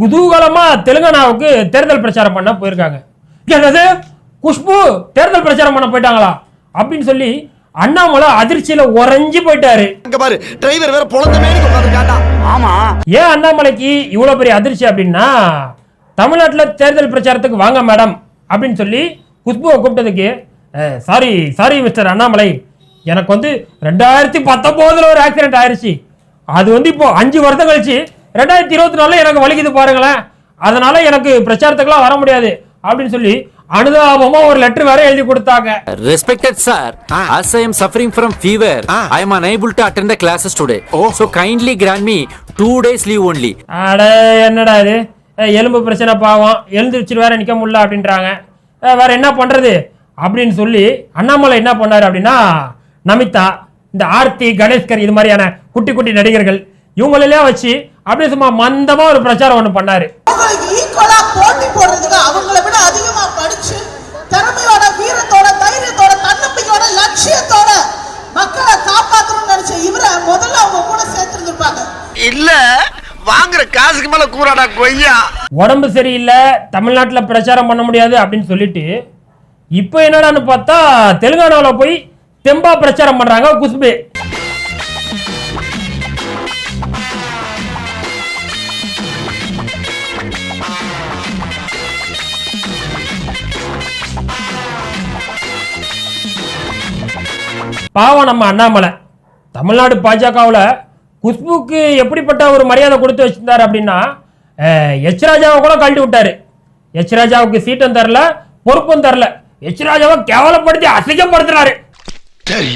குதூகலமா தெலுங்கானாவுக்கு தேர்தல் பிரச்சாரம் பண்ண போயிருக்காங்க. என்னது? குஷ்பு தேர்தல் பிரச்சாரம் பண்ண போயிட்டாங்களா? அப்படின்னு சொல்லி அண்ணாமலை அதிர்ச்சியில உறைஞ்சு போயிட்டாரு. அங்க பாரு டிரைவர் வேற ஆமா. ஏன் அண்ணாமலைக்கு இவ்வளவு பெரிய அதிர்ச்சி அப்படின்னா தமிழ்நாட்டில் தேர்தல் பிரச்சாரத்துக்கு வாங்க மேடம் அப்படின்னு சொல்லி குஷ்புவை கூப்பிட்டதுக்கு சாரி சாரி மிஸ்டர் அண்ணாமலை. எனக்கு வந்து ரெண்டாயிரத்தி பத்தொம்போதுல ஒரு ஆக்சிடென்ட் ஆயிருச்சு. அது வந்து இப்போ அஞ்சு வருஷம் கழிச்சு ரெண்டாயிரத்தி இருபத்தி நாலுல எனக்கு வலிக்குது பாருங்களேன். அதனால எனக்கு பிரச்சாரத்துக்குலாம் வர முடியாது அப்படின்னு சொல்லி அனுதாபமா ஒரு லெட்டர் வேற எழுதி கொடுத்தாங்க. Respected sir, as I am suffering from fever, I am unable to attend the classes today. So kindly grant me two days leave only. அட என்னடா இது? எலும்பு பிரச்சனை பாவம். எழுந்திருச்சு வேற நிக்க முடியல அப்படின்றாங்க. வேற என்ன பண்றது? அப்படின்னு சொல்லி அண்ணாமலை என்ன பண்ணாரு அப்படின்னா நமிதா இந்த ஆர்த்தி கணேஷ்கர் இது மாதிரியான குட்டி குட்டி நடிகர்கள் இவங்களெல்லாம் வச்சு அப்படியே சும்மா மந்தமா ஒரு பிரச்சாரம் ஒன்று பண்ணாரு. அவங்களுக்கு ஈக்குவலா போட்டி போடுறதுக்கு அவங்கள விட அதிகமா படிச்சு திறமையோட வீரத்தோட தைரியத்தோட தன்னம்பிக்கையோட லட்சியத்தோட மக்களை காப்பாத்தணும்னு நினைச்ச இவரை முதல்ல அவங்க கூட சேர்த்திருந்திருப்பாங்க. இல்ல வாங்குற காசுக்கு மேல கூறாடா கொய்யா. உடம்பு சரியில்லை தமிழ்நாட்டில் பிரச்சாரம் பண்ண முடியாது அப்படின்னு சொல்லிட்டு இப்போ என்னடான்னு பார்த்தா தெலுங்கானாவில் போய் தெம்பா பிரச்சாரம் பண்றாங்க குஷ்பு பாவம் நம்ம அண்ணாமலை. தமிழ்நாடு பாஜகவில் குஷ்புக்கு எப்படிப்பட்ட ஒரு மரியாதை கொடுத்து வச்சிருந்தாரு அப்படின்னா எச் ராஜாவை கூட கழட்டி விட்டாரு. எச் ராஜாவுக்கு சீட்டும் தரல பொறுப்பும் தரல. எச் ராஜாவை கேவலப்படுத்தி அசிங்கப்படுத்துறாரு. சரி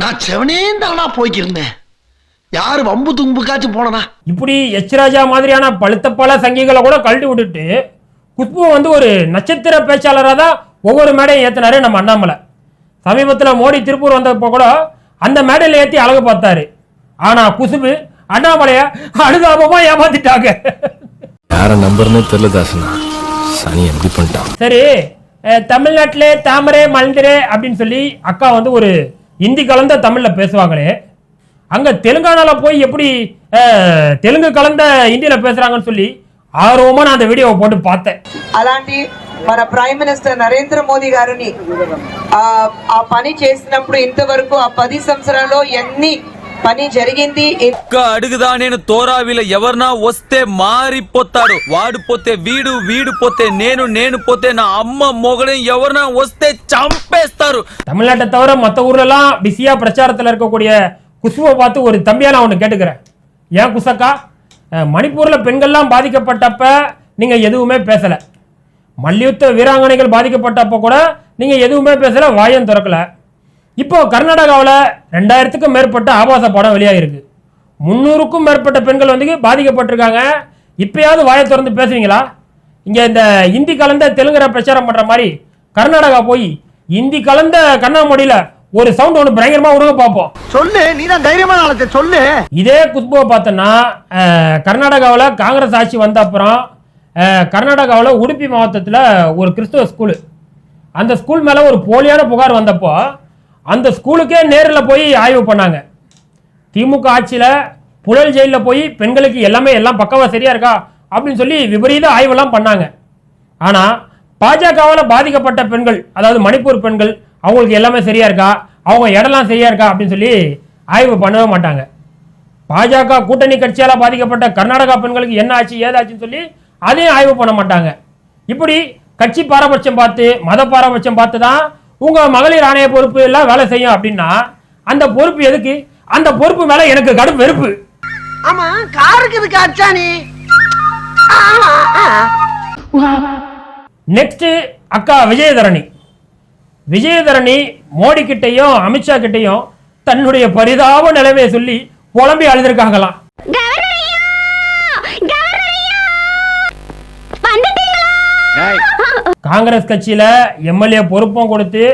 நான் செவனே தானா போய்க்கிருந்தேன். யாரு வம்பு தும்புக்காச்சும் போனனா? இப்படி எச் ராஜா மாதிரியான பழுத்த பல சங்கிகளை கூட கழட்டி விட்டுட்டு குஷ்பு வந்து ஒரு நட்சத்திர பேச்சாளராக தான் ஒவ்வொரு மேடையும் ஏற்றினாரு நம்ம அண்ணாமலை. சமீபத்தில் மோடி திருப்பூர் வந்தப்போ கூட அந்த மேடையில் ஏற்றி அழகு பார்த்தாரு. ஆனால் குசுபு அண்ணாமலைய அனுதாபமாக ஏமாத்திட்டாங்க. யார நம்பர்னே தெரியல தாசனா. சனி எப்படி பண்ணிட்டான்? சரி தமிழ்நாட்டிலே தாமரை மலர்ந்திரே அப்படின்னு சொல்லி அக்கா வந்து ஒரு இந்தி கலந்த தமிழில் பேசுவாங்களே. அங்கே தெலுங்கானாவில் போய் எப்படி தெலுங்கு கலந்த இந்தியில் பேசுகிறாங்கன்னு சொல்லி ஆர்வமாக நான் அந்த வீடியோவை போட்டு பார்த்தேன். அலாண்டி మన ప్రైమ్ మినిస్టర్ నరేంద్ర మోదీ గారిని ఆ ఆ పని చేసినప్పుడు ఇంతవరకు ఆ పది సంవత్సరాల్లో ఎన్ని పని జరిగింది ఎన్ని ఒక్క అడుగుదా నేను తోరావిల ఎవరన్నా వస్తే మారిపోతాడు వాడు పోతే వీడు వీడు పోతే నేను నేను పోతే నా అమ్మ మొగడం ఎవరన్నా వస్తే చంపేస్తారు தமிழ்நாட்டை தவிர மற்ற ஊர்லலாம் பிஸியா பிரச்சாரத்தில் இருக்கக்கூடிய குஷ்புவை பார்த்து ஒரு தம்பியா நான் ஒன்று கேட்டுக்கிறேன் ஏன் குசக்கா அஹ், மணிப்பூர்ல பெண்கள்லாம் பாதிக்கப்பட்டப்ப நீங்க எதுவுமே பேசல மல்யுத்த வீராங்கனைகள் பாதிக்கப்பட்டப்ப கூட நீங்க எதுவுமே பேசல வாயம் திறக்கல. இப்போ கர்நாடகாவில் ரெண்டாயிரத்துக்கும் மேற்பட்ட ஆபாச படம் வெளியாகிருக்கு. முந்நூறுக்கும் மேற்பட்ட பெண்கள் வந்து பாதிக்கப்பட்டிருக்காங்க. இப்பயாவது வாயை திறந்து பேசுவீங்களா இங்க இந்த இந்தி கலந்த தெலுங்குற பிரச்சாரம் பண்ற மாதிரி கர்நாடகா போய் இந்தி கலந்த கண்ணாமொழியில ஒரு சவுண்ட் ஒன்று பயங்கரமா விடுங்க பார்ப்போம். சொல்லு நீ தான் தைரியமான சொல்லு. இதே குஷ்புவை பார்த்தோன்னா கர்நாடகாவில் காங்கிரஸ் ஆட்சி வந்த அப்புறம் கர்நாடகாவில் உடுப்பி மாவட்டத்தில் ஒரு கிறிஸ்துவ ஸ்கூலு அந்த ஸ்கூல் மேலே ஒரு போலியான புகார் வந்தப்போ அந்த ஸ்கூலுக்கே நேரில் போய் ஆய்வு பண்ணாங்க. திமுக ஆட்சியில் புழல் ஜெயிலில் போய் பெண்களுக்கு எல்லாமே எல்லாம் பக்கவா சரியா இருக்கா? அப்படின்னு சொல்லி விபரீத ஆய்வெல்லாம் பண்ணாங்க. ஆனால் பாஜகவால் பாதிக்கப்பட்ட பெண்கள் அதாவது மணிப்பூர் பெண்கள் அவங்களுக்கு எல்லாமே சரியா இருக்கா? அவங்க இடம்லாம் சரியா இருக்கா? அப்படின்னு சொல்லி ஆய்வு பண்ணவே மாட்டாங்க. பாஜக கூட்டணி கட்சியால் பாதிக்கப்பட்ட கர்நாடகா பெண்களுக்கு என்ன ஆச்சு ஏதாச்சுன்னு சொல்லி அதையும் ஆய்வு பண்ண மாட்டாங்க. இப்படி கட்சி பாரபட்சம் பார்த்து மத பாரபட்சம் பார்த்து தான் உங்க மகளிர் ஆணைய பொறுப்பு எல்லாம் வேலை செய்யும் அப்படின்னா அந்த பொறுப்பு எதுக்கு? அந்த பொறுப்பு மேல எனக்கு கடும் வெறுப்பு. ஆமா காருக்கு இதுக்கு அச்சானி நெக்ஸ்ட் அக்கா விஜயதரணி. விஜயதரணி மோடி கிட்டையும் அமித்ஷா கிட்டையும் தன்னுடைய பரிதாப நிலைமையை சொல்லி புலம்பி அழுதுருக்காங்களாம். காங்கிரஸ் கட்சியில எம்எல்ஏ பொறுப்பும் கொடுத்து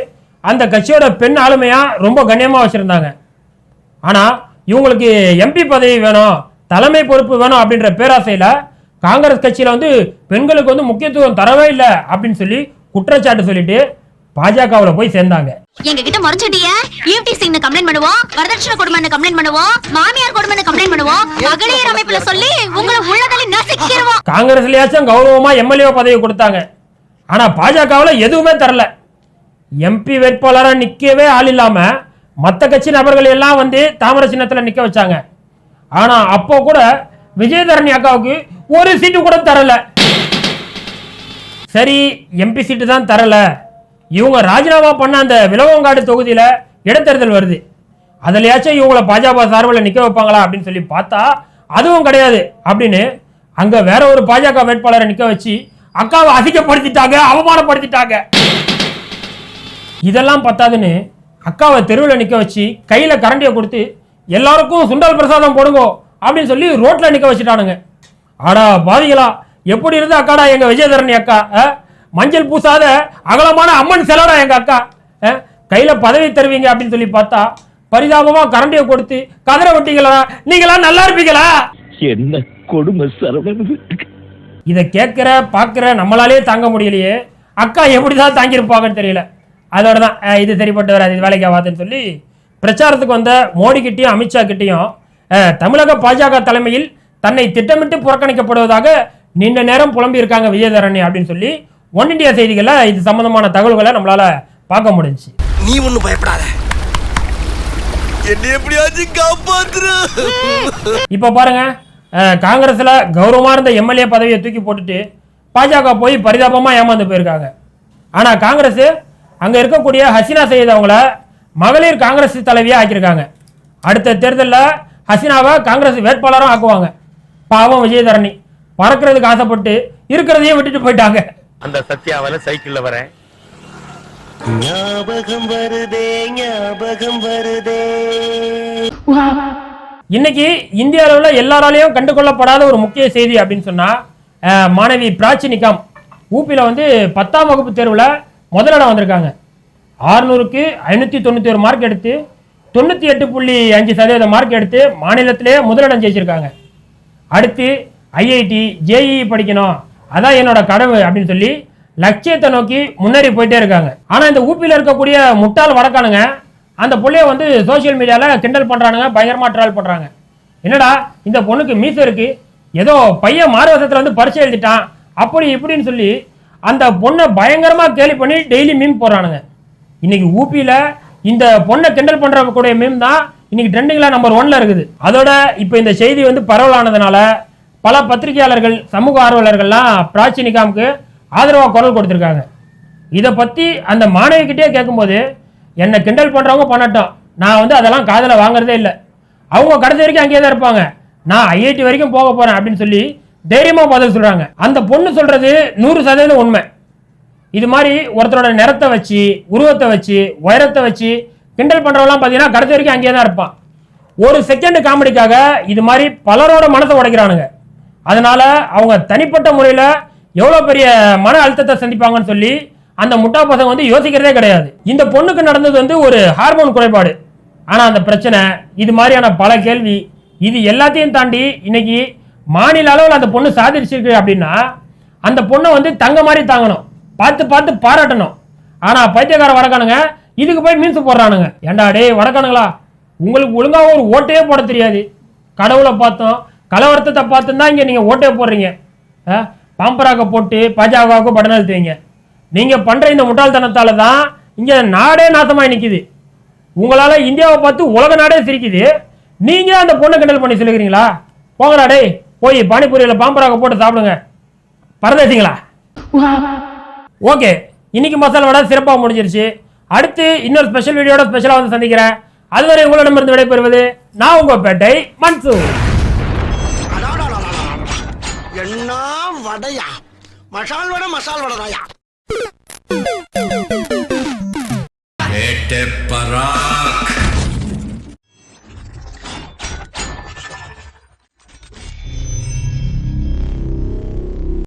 அந்த கட்சியோட பெண் ஆளுமையா ரொம்ப கண்ணியமா வச்சிருந்தாங்க. ஆனா இவங்களுக்கு எம்பி பதவி வேணும் தலைமை பொறுப்பு வேணும் அப்படின்ற பேராசையில காங்கிரஸ் கட்சியில வந்து பெண்களுக்கு வந்து முக்கியத்துவம் தரவே இல்லை அப்படின்னு சொல்லி குற்றச்சாட்டு சொல்லிட்டு பாஜகவில் போய் சேர்ந்தாங்க. எங்க கிட்ட முறைஞ்சிட்டிய ஈவ்டி சிங் கம்ப்ளைண்ட் பண்ணுவோம் வரதட்சணை கொடுமைன்னு கம்ப்ளைண்ட் பண்ணுவோம் மாமியார் கொடுமைன்னு கம்ப்ளைண்ட் பண்ணுவோம் மகளிர் அமைப்புல சொல்லி உங்களை உள்ளதள்ளி நசுக்கிடுவோம். காங்கிரஸ்லயாச்சும் கௌரவமா எம்எல்ஏ பதவி கொடுத்தாங்க. ஆனா பாஜகவில் எதுவுமே தரல. எம்பி வேட்பாளராக நிற்கவே ஆள் இல்லாம மற்ற கட்சி நபர்கள் எல்லாம் வந்து தாமரை சின்னத்தில் நிற்க வச்சாங்க. ஆனா அப்போ கூட விஜயதரணி அக்காவுக்கு ஒரு சீட்டு கூட தரல. சரி எம்பி சீட்டு தான் தரல. இவங்க ராஜினாமா பண்ண அந்த விலவங்காடு தொகுதியில் இடைத்தேர்தல் வருது. அதுலயாச்சும் இவங்கள பாஜக சார்பில் நிற்க வைப்பாங்களா அப்படின்னு சொல்லி பார்த்தா அதுவும் கிடையாது அப்படின்னு அங்கே வேற ஒரு பாஜக வேட்பாளரை நிற்க வச்சு அக்காவை அதிகப்படுத்திட்டாங்க அவமானப்படுத்திட்டாங்க. இதெல்லாம் பத்தாதுன்னு அக்காவை தெருவில் நிற்க வச்சு கையில் கரண்டியை கொடுத்து எல்லாருக்கும் சுண்டல் பிரசாதம் போடுங்கோ அப்படின்னு சொல்லி ரோட்டில் நிற்க வச்சுட்டானுங்க. ஆடா பாதிகளா எப்படி இருந்தா அக்காடா எங்க விஜயதரணி அக்கா மஞ்சள் பூசாத அகலமான அம்மன் செலடா எங்க அக்கா? கையில பதவி தருவீங்க அப்படின்னு சொல்லி பார்த்தா பரிதாபமா கரண்டியை கொடுத்து கதற விட்டீங்களா? நீங்களா நல்லா இருப்பீங்களா? என்ன கொடுமை சரவணன் இதை கேட்குற பார்க்குற நம்மளாலே தாங்க முடியலையே. அக்கா எப்படி தான் தாங்கியிருப்பாங்கன்னு தெரியல. அதோட தான் இது சரிப்பட்டு வராது இது வேலைக்கு ஆகாதுன்னு சொல்லி பிரச்சாரத்துக்கு வந்த மோடி கிட்டேயும் அமித்ஷா கிட்டேயும் தமிழக பாஜக தலைமையில் தன்னை திட்டமிட்டு புறக்கணிக்கப்படுவதாக நீண்ட நேரம் புலம்பி இருக்காங்க விஜயதரணி அப்படின்னு சொல்லி ஒன் இந்தியா செய்திகளில் இது சம்பந்தமான தகவல்களை நம்மளால பார்க்க முடிஞ்சுச்சு. நீ ஒண்ணும் பயப்படாத. இப்போ பாருங்க காங்கிரஸ்ல கௌரவமா இருந்த எம்எல்ஏ பதவியை தூக்கி போட்டுட்டு பாஜக போய் பரிதாபமா ஏமாந்து போயிருக்காங்க. ஆனா காங்கிரஸ் அங்க இருக்கக்கூடிய ஹசீனா சையத் அவங்கள மகளிர் காங்கிரஸ் தலைவியா ஆக்கியிருக்காங்க. அடுத்த தேர்தலில் ஹசீனாவை காங்கிரஸ் வேட்பாளரும் ஆக்குவாங்க. பாவம் விஜயதரணி. பறக்கிறதுக்கு ஆசைப்பட்டு இருக்கிறதையும் விட்டுட்டு போயிட்டாங்க. அந்த சத்யாவால சைக்கிள்ல வரேன். ஞாபகம் வருதே ஞாபகம் வருதே. இன்னைக்கு இந்திய அளவில் எல்லாராலையும் கண்டுகொள்ளப்படாத ஒரு முக்கிய செய்தி அப்படின்னு சொன்னா அஹ், மாணவி பிராச்சி நிகாம் வந்து பத்தாம் வகுப்பு தேர்வில் முதலிடம் வந்திருக்காங்க. ஆறுநூறுக்கு ஐநூற்றி தொண்ணூற்றி ஒரு மார்க் எடுத்து தொண்ணூற்றி எட்டு புள்ளி அஞ்சு சதவீத மார்க் எடுத்து மாநிலத்திலே முதலிடம் ஜெயிச்சிருக்காங்க. அடுத்து ஐஐடி ஜேஇ படிக்கணும். அதான் என்னோட கடவுள் அப்படின்னு சொல்லி லட்சியத்தை நோக்கி முன்னேறி போயிட்டே இருக்காங்க. ஆனால் இந்த ஊப்பியில் இருக்கக்கூடிய முட்டாள் வடக்கானுங்க அந்த பிள்ளைய வந்து சோஷியல் மீடியாவில் கிண்டல் பண்ணுறானுங்க பயங்கரமாக ட்ரால் பண்ணுறாங்க என்னடா இந்த பொண்ணுக்கு மீச இருக்கு ஏதோ பையன் மாறுவசத்தில் வந்து பரிசு எழுதிட்டான் அப்படி இப்படின்னு சொல்லி அந்த பொண்ணை பயங்கரமாக கேலி பண்ணி டெய்லி மீம் போடுறானுங்க. இன்னைக்கு ஊப்பியில் இந்த பொண்ணை கிண்டல் பண்ணுறக்கூடிய மீம் தான் இன்னைக்கு ட்ரெண்டிங்கில் நம்பர் ஒன்ல இருக்குது. அதோட இப்போ இந்த செய்தி வந்து பரவலானதுனால பல பத்திரிகையாளர்கள் சமூக ஆர்வலர்கள்லாம் பிராச்சி நிகாமுக்கு ஆதரவாக குரல் கொடுத்துருக்காங்க. இதை பற்றி அந்த மாணவிக்கிட்டே கேட்கும்போது என்னை கிண்டல் பண்ணுறவங்க பண்ணட்டும். நான் வந்து அதெல்லாம் காதில் வாங்குறதே இல்லை. அவங்க கடைசி வரைக்கும் அங்கேயே தான் இருப்பாங்க. நான் ஐஐடி வரைக்கும் போக போகிறேன் அப்படின்னு சொல்லி தைரியமாக பதில் சொல்கிறாங்க அந்த பொண்ணு சொல்கிறது நூறு சதவீதம் உண்மை. இது மாதிரி ஒருத்தரோட நிறத்தை வச்சு உருவத்தை வச்சு உயரத்தை வச்சு கிண்டல் பண்ணுறவெல்லாம் பார்த்தீங்கன்னா கடைசி வரைக்கும் அங்கேயே தான் இருப்பான். ஒரு செகண்ட் காமெடிக்காக இது மாதிரி பலரோட மனசை உடைக்கிறானுங்க. அதனால அவங்க தனிப்பட்ட முறையில் எவ்வளோ பெரிய மன அழுத்தத்தை சந்திப்பாங்கன்னு சொல்லி அந்த முட்டா பசங்க வந்து யோசிக்கிறதே கிடையாது. இந்த பொண்ணுக்கு நடந்தது வந்து ஒரு ஹார்மோன் குறைபாடு. ஆனால் அந்த பிரச்சனை இது மாதிரியான பல கேள்வி இது எல்லாத்தையும் தாண்டி இன்னைக்கு மாநில அளவில் அந்த பொண்ணு சாதிச்சிருக்கு அப்படின்னா அந்த பொண்ணை வந்து தங்க மாதிரி தாங்கணும். பார்த்து பார்த்து பாராட்டணும். ஆனால் பைத்தியக்கார வடக்கானுங்க இதுக்கு போய் மீன்ஸ் போடுறானுங்க. ஏண்டா டேய் வடக்கானுங்களா உங்களுக்கு ஒழுங்காக ஒரு ஓட்டையே போட தெரியாது. கடவுளை பார்த்தோம் கலவரத்தை பார்த்து தான் இங்கே நீங்கள் ஓட்டே போடுறீங்க. ஆ? போட்டு பாஜகவுக்கு படம் எழுத்துவீங்க நீங்கள் பண்ணுற இந்த முட்டாள்தனத்தால் தான் இங்கே நாடே நாசமாக நிற்கிது உங்களால் இந்தியாவை பார்த்து உலக நாடே சிரிக்குது. நீங்கள் அந்த பொண்ணை கிண்டல் பண்ணி சொல்லுகிறீங்களா? போங்கடா டேய் போய் பானிபூரியில் பாம்பராக போட்டு சாப்பிடுங்க. பரதேசிங்களா? ஓகே இன்னைக்கு மசாலா வடை சிறப்பாக முடிஞ்சிருச்சு. அடுத்து இன்னொரு ஸ்பெஷல் வீடியோட ஸ்பெஷலாக வந்து சந்திக்கிறேன். அதுவரை உங்களிடமிருந்து விடைபெறுவது நான் உங்கள் பேட்டை மன்சூர். என்ன வடையா? மசால் வடை மசால் வடை தாயா